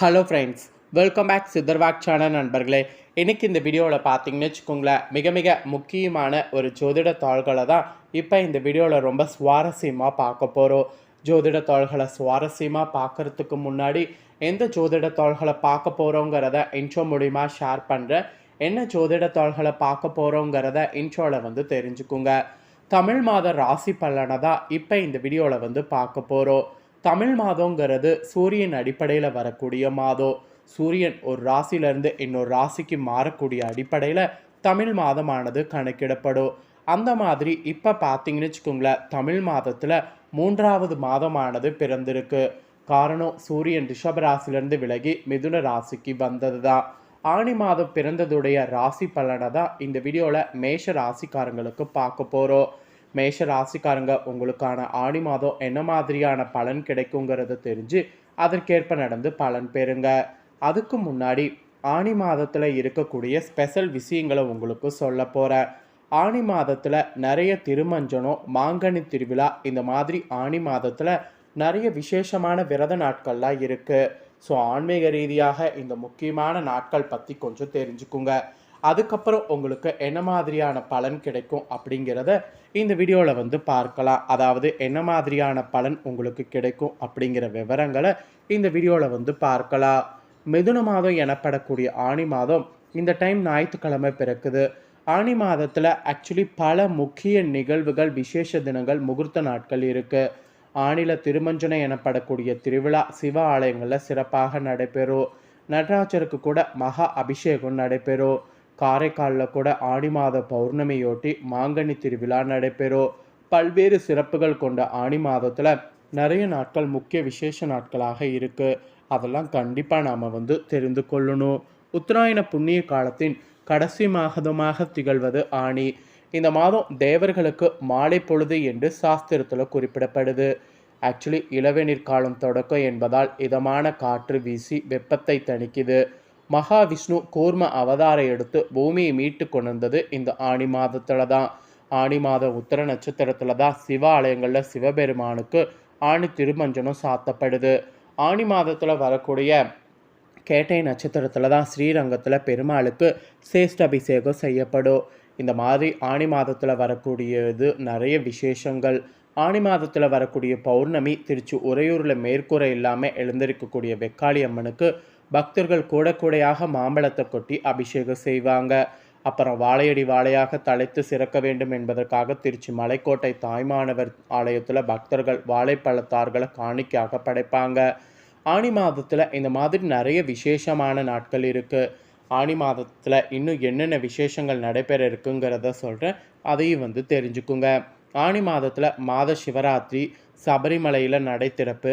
Hello friends welcome back சித்தர்வாக் channel நண்பர்களே. இன்றைக்கி இந்த வீடியோவில் பார்த்தீங்கன்னு வச்சுக்கோங்களேன் மிக மிக முக்கியமான ஒரு ஜோதிட தாள்களை தான் இப்போ இந்த வீடியோவில் ரொம்ப சுவாரஸ்யமாக பார்க்க போகிறோம் ஜோதிட தாள்களை சுவாரஸ்யமாக பார்க்கறதுக்கு முன்னாடி எந்த ஜோதிட தாள்களை பார்க்க போகிறோங்கிறத இன்ட்ரோ மூலிமா ஷேர் பண்ணுறேன் என்ன ஜோதிட தாள்களை பார்க்க போகிறோங்கிறத இன்ட்ரோவில் வந்து தெரிஞ்சுக்குங்க. தமிழ் மாத ராசி பலனை தான் இப்போ இந்த வீடியோவில் வந்து பார்க்க போகிறோம் தமிழ் மாதங்கிறது சூரியன் அடிப்படையில் வரக்கூடிய மாதம். சூரியன் ஒரு ராசியிலேருந்து இன்னொரு ராசிக்கு மாறக்கூடிய அடிப்படையில் தமிழ் மாதமானது கணக்கிடப்படும். அந்த மாதிரி இப்போ பார்த்தீங்கன்னு வச்சுக்கோங்களேன் தமிழ் மாதத்தில் மூன்றாவது மாதமானது பிறந்திருக்கு. காரணம் சூரியன் ரிஷப ராசிலேருந்து விலகி மிதுன ராசிக்கு வந்தது தான் ஆணி மாதம் பிறந்ததுடைய ராசி பலனை தான் இந்த வீடியோவில் மேஷ ராசிக்காரங்களுக்கு பார்க்க போகிறோம் மேஷ ராசிக்காரங்க உங்களுக்கான ஆடி மாதம் என்ன மாதிரியான பலன் கிடைக்குங்கிறத தெரிஞ்சு அதற்கேற்ப நடந்து பலன் பெறுங்க. அதுக்கு முன்னாடி ஆணி மாதத்தில் இருக்கக்கூடிய ஸ்பெஷல் விஷயங்களை உங்களுக்கு சொல்ல போகிறேன் ஆணி மாதத்தில் நிறைய திருமஞ்சனம் மாங்கனி திருவிழா இந்த மாதிரி ஆணி மாதத்தில் நிறைய விசேஷமான விரத நாட்கள்லாம் இருக்குது ஸோ ஆன்மீக ரீதியாக இந்த முக்கியமான நாட்கள் பற்றி கொஞ்சம் தெரிஞ்சுக்குங்க. அதுக்கப்புறம் உங்களுக்கு என்ன மாதிரியான பலன் கிடைக்கும் அப்படிங்கிறத இந்த வீடியோவில் வந்து பார்க்கலாம். அதாவது என்ன மாதிரியான பலன் உங்களுக்கு கிடைக்கும் அப்படிங்கிற விவரங்களை இந்த வீடியோவில் வந்து பார்க்கலாம். மிதுன மாதம் எனப்படக்கூடிய ஆணி மாதம் இந்த டைம் ஞாயிற்றுக்கிழமை பிறக்குது. ஆணி மாதத்தில் ஆக்சுவலி பல முக்கிய நிகழ்வுகள் விசேஷ தினங்கள் முகூர்த்த நாட்கள் இருக்குது ஆணில திருமஞ்சனை எனப்படக்கூடிய திருவிழா சிவ ஆலயங்களில் சிறப்பாக நடைபெறும். நடராஜருக்கு கூட மகா அபிஷேகம் நடைபெறும். காரைக்காலில் கூட ஆடி மாத பௌர்ணமியொட்டி மாங்கனி திருவிழா நடைபெறும். பல்வேறு சிறப்புகள் கொண்ட ஆணி மாதத்தில் நிறைய நாட்கள் முக்கிய விசேஷ நாட்களாக இருக்குது அதெல்லாம் கண்டிப்பாக நாம் வந்து தெரிந்து கொள்ளணும். உத்தராயண புண்ணிய காலத்தின் கடைசி மாதமாக திகழ்வது ஆணி. இந்த மாதம் தேவர்களுக்கு மாலை பொழுது என்று சாஸ்திரத்தில் குறிப்பிடப்படுது. ஆக்சுவலி இளவேநீர் காலம் தொடக்கம் என்பதால் இதமான காற்று வீசி வெப்பத்தை தணிக்குது. மகாவிஷ்ணு கூர்ம அவதாரம் எடுத்து பூமியை மீட்டு கொண்டு வந்தது இந்த ஆணி மாதத்தில் தான். ஆணி மாத உத்தர நட்சத்திரத்தில் தான் சிவாலயங்களில் சிவபெருமானுக்கு ஆணி திருமஞ்சனம் சாத்தப்படுது. ஆணி மாதத்தில் வரக்கூடிய கேட்டை நட்சத்திரத்தில் தான் ஸ்ரீரங்கத்தில் பெருமாளுக்கு சேஷ்ட அபிஷேகம் செய்யப்படும். இந்த மாதிரி ஆணி மாதத்தில் வரக்கூடியது நிறைய விசேஷங்கள். ஆணி மாதத்தில் வரக்கூடிய பௌர்ணமி திருச்சி உறையூரில் மேற்கூரை இல்லாமல் எழுந்திருக்கக்கூடிய வெக்காளி அம்மனுக்கு பக்தர்கள் கூட கூடையாக மாம்பழத்தை கொட்டி அபிஷேகம் செய்வாங்க. அப்புறம் வாழையடி வாழையாக தலைத்து சிறக்க வேண்டும் என்பதற்காக திருச்சி மலைக்கோட்டை தாய்மானவர் ஆலயத்தில் பக்தர்கள் வாழைப்பழத்தார்களை காணிக்கையாக படைப்பாங்க. ஆணி மாதத்தில் இந்த மாதிரி நிறைய விசேஷமான நாட்கள் இருக்குது ஆணி மாதத்தில் இன்னும் என்னென்ன விசேஷங்கள் நடைபெற இருக்குங்கிறத சொல்கிறேன் அதையும் வந்து தெரிஞ்சுக்குங்க. ஆணி மாதத்தில் மாத சிவராத்திரி சபரிமலையில் நடை திறப்பு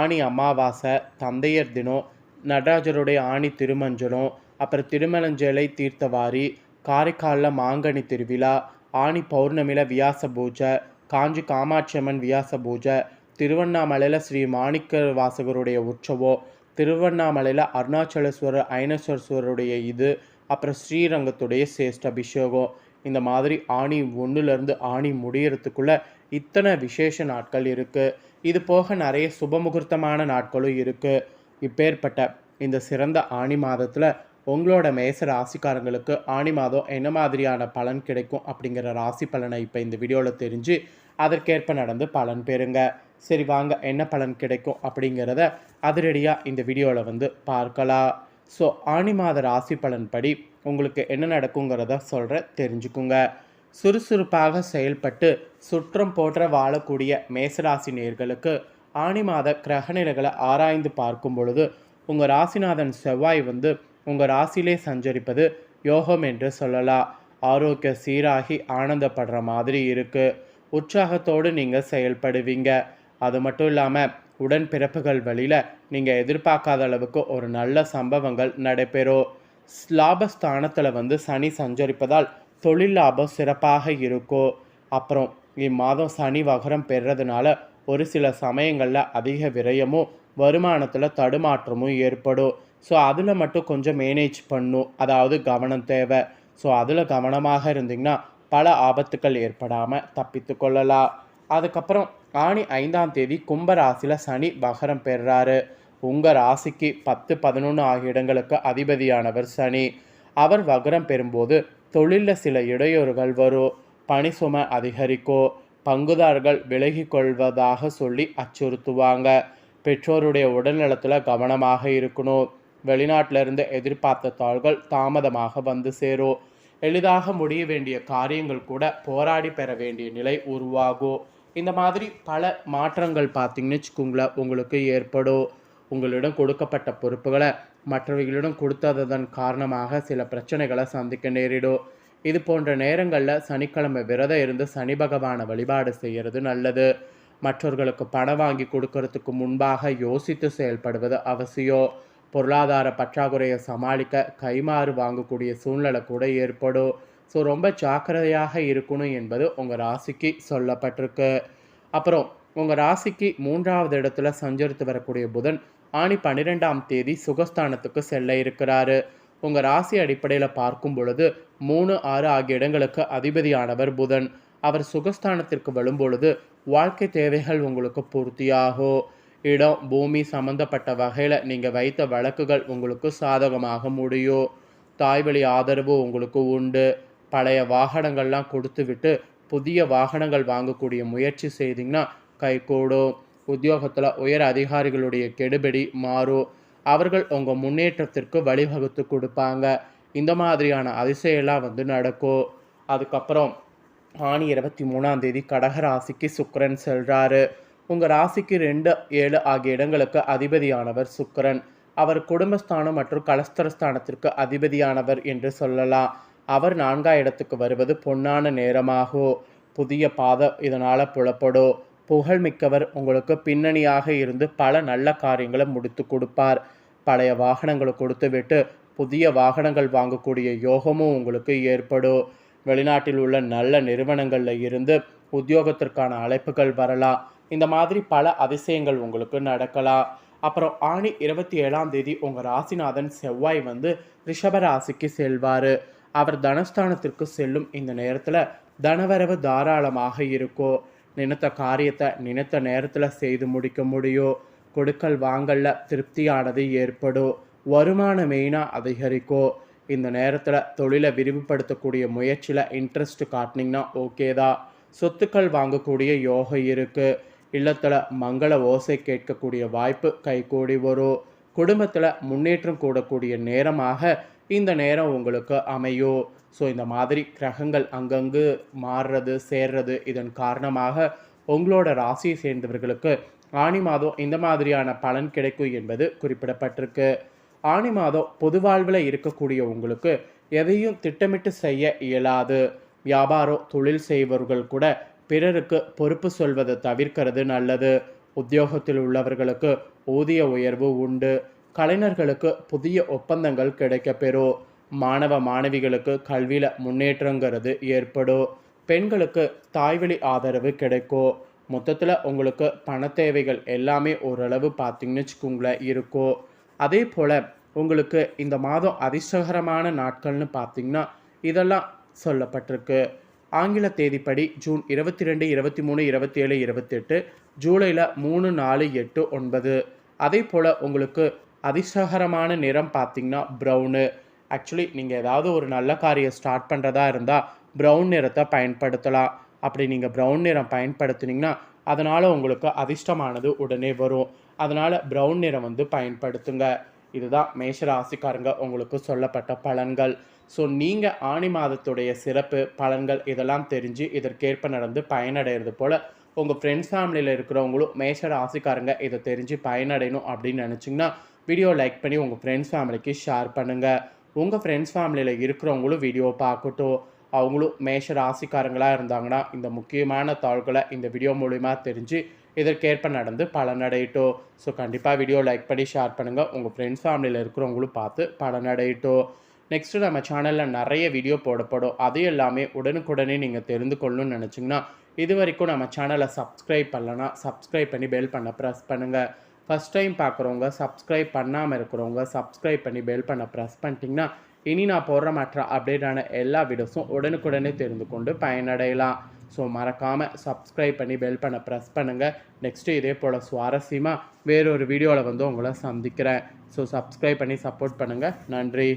ஆணி அமாவாசை தந்தையர் தினம் நடராஜருடைய ஆணி திருமஞ்சனம் அப்புறம் திருமலஞ்சேலை தீர்த்தவாரி காரைக்காலில் மாங்கனி திருவிழா ஆணி பௌர்ணமியில் வியாச பூஜை காஞ்சி காமாட்சியம்மன் வியாச பூஜை திருவண்ணாமலையில் ஸ்ரீ மாணிக்க வாசகருடைய உற்சவம் திருவண்ணாமலையில் அருணாச்சலேஸ்வரர் ஐனேஸ்வரஸ்வரருடைய இது அப்புறம் ஸ்ரீரங்கத்துடைய சேஷ்ட அபிஷேகம். இந்த மாதிரி ஆணி ஒன்றுலேருந்து ஆணி முடியறதுக்குள்ளே இத்தனை விசேஷ நாட்கள் இருக்குது இது போக நிறைய சுபமுகூர்த்தமான நாட்களும் இருக்குது இப்பேற்பட்ட இந்த சிறந்த ஆணி மாதத்தில் உங்களோட மேச ராசிக்காரங்களுக்கு ஆணி மாதம் என்ன மாதிரியான பலன் கிடைக்கும் அப்படிங்கிற ராசி பலனை இப்போ இந்த வீடியோவில் தெரிஞ்சு அதற்கேற்ப நடந்து பலன் பெறுங்க. சரி வாங்க என்ன பலன் கிடைக்கும் அப்படிங்கிறத அதிரடியாக இந்த வீடியோவில் வந்து பார்க்கலாம். ஸோ ஆணி மாத ராசி பலன் படி உங்களுக்கு என்ன நடக்குங்கிறத சொல்கிற தெரிஞ்சுக்குங்க. சுறுசுறுப்பாக செயல்பட்டு சுற்றம் போன்ற வாழக்கூடிய மேசராசி நேர்களுக்கு ஆணி மாத கிரகநிலைகளை ஆராய்ந்து பார்க்கும் பொழுது உங்கள் ராசிநாதன் செவ்வாய் வந்து உங்கள் ராசியிலே சஞ்சரிப்பது யோகம் என்று சொல்லலாம். ஆரோக்கிய சீராகி ஆனந்தப்படுற மாதிரி இருக்குது உற்சாகத்தோடு நீங்கள் செயல்படுவீங்க. அது மட்டும் இல்லாமல் உடன் பிறப்புகள் வழியில் நீங்கள் எதிர்பார்க்காத அளவுக்கு ஒரு நல்ல சம்பவங்கள் நடைபெறும். லாபஸ்தானத்தில் வந்து சனி சஞ்சரிப்பதால் தொழில் லாபம் சிறப்பாக இருக்கும். அப்புறம் இம்மாதம் சனி வகரம் பெறுறதுனால ஒரு சில சமயங்களில் அதிக விரயமும் வருமானத்தில் தடுமாற்றமும் ஏற்படும். ஸோ அதில் மட்டும் கொஞ்சம் மேனேஜ் பண்ணும் அதாவது கவனம் தேவை. ஸோ அதில் கவனமாக இருந்தீங்கன்னா பல ஆபத்துக்கள் ஏற்படாமல் தப்பித்து கொள்ளலாம். அதுக்கப்புறம் ஆணி ஐந்தாம் தேதி கும்பராசியில் சனி வகரம் பெறுறாரு உங்கள் ராசிக்கு பத்து பதினொன்று ஆகிய இடங்களுக்கு அதிபதியானவர் சனி. அவர் வகரம் பெறும்போது தொழிலில் சில இடையூறுகள் வரும். பணி சுமை அதிகரிக்கும். பங்குதாரர்கள் விலகி கொள்வதாக சொல்லி அச்சுறுத்துவாங்க. பெற்றோருடைய உடல்நலத்தில் கவனமாக இருக்கணும். வெளிநாட்டிலிருந்து எதிர்பார்த்த தாள்கள் தாமதமாக வந்து சேரும். எளிதாக முடிய வேண்டிய காரியங்கள் கூட போராடி பெற வேண்டிய நிலை உருவாகும். இந்த மாதிரி பல மாற்றங்கள் பார்த்தீங்கன்னு வச்சுக்கோங்களேன் உங்களுக்கு ஏற்படும். உங்களிடம் கொடுக்கப்பட்ட பொறுப்புகளை மற்றவர்களிடம் கொடுத்ததன் காரணமாக சில பிரச்சனைகளை சந்திக்க நேரிடும். இது போன்ற நேரங்களில் சனிக்கிழமை விரதம் இருந்து சனி பகவானை வழிபாடு செய்கிறது நல்லது. மற்றவர்களுக்கு பணம் வாங்கி கொடுக்கறதுக்கு முன்பாக யோசித்து செயல்படுவது அவசியம். பொருளாதார பற்றாக்குறையை சமாளிக்க கைமாறு வாங்கக்கூடிய சூழ்நிலை கூட ஏற்படும். ஸோ ரொம்ப ஜாக்கிரதையாக இருக்கணும் என்பது உங்கள் ராசிக்கு சொல்லப்பட்டிருக்கு. அப்புறம் உங்கள் ராசிக்கு மூன்றாவது இடத்துல சஞ்சரித்து வரக்கூடிய புதன் ஆணி பன்னிரெண்டாம் தேதி சுகஸ்தானத்துக்கு செல்ல இருக்கிறாரு. உங்கள் ராசி அடிப்படையில் பார்க்கும் பொழுது மூணு ஆறு ஆகிய இடங்களுக்கு அதிபதியானவர் புதன். அவர் சுகஸ்தானத்திற்கு வரும்பொழுது வாழ்க்கை தேவைகள் உங்களுக்கு பூர்த்தியாகும் இடம் பூமி சம்பந்தப்பட்ட வகையில் நீங்கள் வைத்த வழக்குகள் உங்களுக்கு சாதகமாக முடியும் தாய்வழி ஆதரவு உங்களுக்கு உண்டு. பழைய வாகனங்கள்லாம் கொடுத்து விட்டு புதிய வாகனங்கள் வாங்கக்கூடிய முயற்சி செய்தீங்கன்னா கைகூடும் உத்தியோகத்தில் உயர் அதிகாரிகளுடைய கெடுபடி மாறும். அவர்கள் உங்கள் முன்னேற்றத்திற்கு வழிவகுத்து கொடுப்பாங்க. இந்த மாதிரியான அதிசயம்லாம் வந்து நடக்கும். அதுக்கப்புறம் ஆணி இருபத்தி மூணாம் தேதி கடக ராசிக்கு சுக்கரன் செல்கிறாரு உங்கள் ராசிக்கு ரெண்டு ஏழு ஆகிய இடங்களுக்கு அதிபதியானவர் சுக்கரன். அவர் குடும்பஸ்தானம் மற்றும் கலஸ்தரஸ்தானத்திற்கு அதிபதியானவர் என்று சொல்லலாம். அவர் நான்காம் இடத்துக்கு வருவது பொன்னான நேரமாகும். புதிய பாதை இதனால் புலப்படும். புகழ்மிக்கவர் உங்களுக்கு பின்னணியாக இருந்து பல நல்ல காரியங்களை முடித்து கொடுப்பார். பழைய வாகனங்களை கொடுத்து விட்டு புதிய வாகனங்கள் வாங்கக்கூடிய யோகமும் உங்களுக்கு ஏற்படும். வெளிநாட்டில் உள்ள நல்ல நிறுவனங்களில் இருந்து உத்தியோகத்திற்கான அழைப்புகள் வரலாம். இந்த மாதிரி பல அதிசயங்கள் உங்களுக்கு நடக்கலாம். அப்புறம் ஆணி இருபத்தி ஏழாம் தேதி உங்கள் ராசிநாதன் செவ்வாய் வந்து ரிஷப ராசிக்கு செல்வார். அவர் தனஸ்தானத்திற்கு செல்லும் இந்த நேரத்தில் தனவரவு தாராளமாக இருக்கும். நினைத்த காரியத்தை நினைத்த நேரத்தில் செய்து முடிக்க முடியும் கொடுக்கல் வாங்கல்ல திருப்தியானது ஏற்படும் வருமானம் மெயினாக அதிகரிக்கும் இந்த நேரத்தில் தொழிலை விரிவுபடுத்தக்கூடிய முயற்சியில் இன்ட்ரெஸ்ட் காட்டினீங்கன்னா ஓகே தான். சொத்துக்கள் வாங்கக்கூடிய யோகம் இருக்குது இல்லத்தில் மங்கள ஓசை கேட்கக்கூடிய வாய்ப்பு கைகூடி வரும். குடும்பத்தில் முன்னேற்றம் கூடக்கூடிய நேரமாக இந்த நேரம் உங்களுக்கு அமையும். ஸோ இந்த மாதிரி கிரகங்கள் அங்கங்கு மாறுறது சேர்றது இதன் காரணமாக உங்களோட ராசியை சேர்ந்தவர்களுக்கு ஆணி மாதம் இந்த மாதிரியான பலன் கிடைக்கும் என்பது குறிப்பிடப்பட்டிருக்கு. ஆணி மாதம் பொது வாழ்வில் இருக்கக்கூடிய உங்களுக்கு எதையும் திட்டமிட்டு செய்ய இயலாது. வியாபாரம் தொழில் செய்பவர்கள் கூட பிறருக்கு பொறுப்பு சொல்வதை தவிர்க்கிறது நல்லது. உத்தியோகத்தில் உள்ளவர்களுக்கு ஊதிய உயர்வு உண்டு. கலைஞர்களுக்கு புதிய ஒப்பந்தங்கள் கிடைக்கப்பெறும். மாணவ மாணவிகளுக்கு கல்வியில் முன்னேற்றங்கிறது ஏற்படும் பெண்களுக்கு தாய்வழி ஆதரவு கிடைக்கும் மொத்தத்தில் உங்களுக்கு பண தேவைகள் எல்லாமே ஓரளவு பார்த்திங்கன்னு வச்சுக்கோங்களேன் இருக்கும் அதே போல் உங்களுக்கு இந்த மாதம் அதிர்ஷ்டகரமான நாட்கள்னு பார்த்திங்கன்னா இதெல்லாம் சொல்லப்பட்டிருக்கு. ஆங்கில தேதிப்படி ஜூன் இருபத்தி ரெண்டு இருபத்தி மூணு இருபத்தி ஏழு இருபத்தெட்டு ஜூலையில் மூணு நாலு எட்டு ஒன்பது. அதே போல் உங்களுக்கு அதிர்ஷ்டகரமான நிறம் பார்த்திங்கன்னா ப்ரௌனு ஆக்சுவலி நீங்கள் ஏதாவது ஒரு நல்ல காரியம் ஸ்டார்ட் பண்ணுறதா இருந்தால் ப்ரௌன் நிறத்தை பயன்படுத்தலாம். அப்படி நீங்கள் ப்ரௌன் நிறம் பயன்படுத்துனீங்கன்னா அதனால் உங்களுக்கு அதிர்ஷ்டமானது உடனே வரும். அதனால் ப்ரௌன் நிறம் வந்து பயன்படுத்துங்க. இதுதான் மேஷ ராசிக்காரங்க உங்களுக்கு சொல்லப்பட்ட பலன்கள். ஸோ நீங்கள் ஆணி மாதத்துடைய சிறப்பு பலன்கள் இதெல்லாம் தெரிஞ்சு இதற்கேற்ப நடந்து பயனடைகிறது போல் உங்கள் ஃப்ரெண்ட்ஸ் ஃபேமிலியில் இருக்கிறவங்களும் மேஷ ராசிக்காரங்க இதை தெரிஞ்சு பயனடையணும் அப்படின்னு நினச்சிங்கன்னா வீடியோ லைக் பண்ணி உங்கள் ஃப்ரெண்ட்ஸ் ஃபேமிலிக்கு ஷேர் பண்ணுங்கள் உங்கள் ஃப்ரெண்ட்ஸ் ஃபேமிலியில் இருக்கிறவங்களும் வீடியோ பார்க்கட்டும். அவங்களும் மேஷ ராசிக்காரங்களாக இருந்தாங்கன்னா இந்த முக்கியமான தாள்களை இந்த வீடியோ மூலிமா தெரிஞ்சு இதற்கேற்ப நடந்து பலனடையட்டும். ஸோ கண்டிப்பாக வீடியோ லைக் பண்ணி ஷேர் பண்ணுங்கள் உங்கள் ஃப்ரெண்ட்ஸ் ஃபேமிலியில் இருக்கிறவங்களும் பார்த்து பலனடையட்டும். நெக்ஸ்ட்டு நம்ம சேனலில் நிறைய வீடியோ போடப்படும். அது எல்லாமே உடனுக்குடனே நீங்கள் தெரிந்து கொள்ளணும்னு நினச்சிங்கன்னா இது வரைக்கும் நம்ம சேனலை சப்ஸ்கிரைப் பண்ணலன்னா சப்ஸ்கிரைப் பண்ணி பெல் பண்ண ப்ரெஸ் பண்ணுங்கள் ஃபஸ்ட் டைம் பார்க்குறவங்க சப்ஸ்கிரைப் பண்ணாமல் இருக்கிறவங்க சப்ஸ்கிரைப் பண்ணி பெல் பண்ண ப்ரெஸ் பண்ணிட்டீங்கன்னா இனி நான் போடுற மற்ற அப்டேட்டான எல்லா வீடியோஸும் உடனுக்குடனே தெரிந்து கொண்டு பயனடையலாம். ஸோ மறக்காமல் சப்ஸ்கிரைப் பண்ணி பெல் பண்ண ப்ரெஸ் பண்ணுங்கள் நெக்ஸ்ட்டு இதே போல் சுவாரஸ்யமாக வேறொரு வீடியோவில் வந்து உங்களை சந்திக்கிறேன். ஸோ சப்ஸ்கிரைப் பண்ணி சப்போர்ட் பண்ணுங்கள் நன்றி.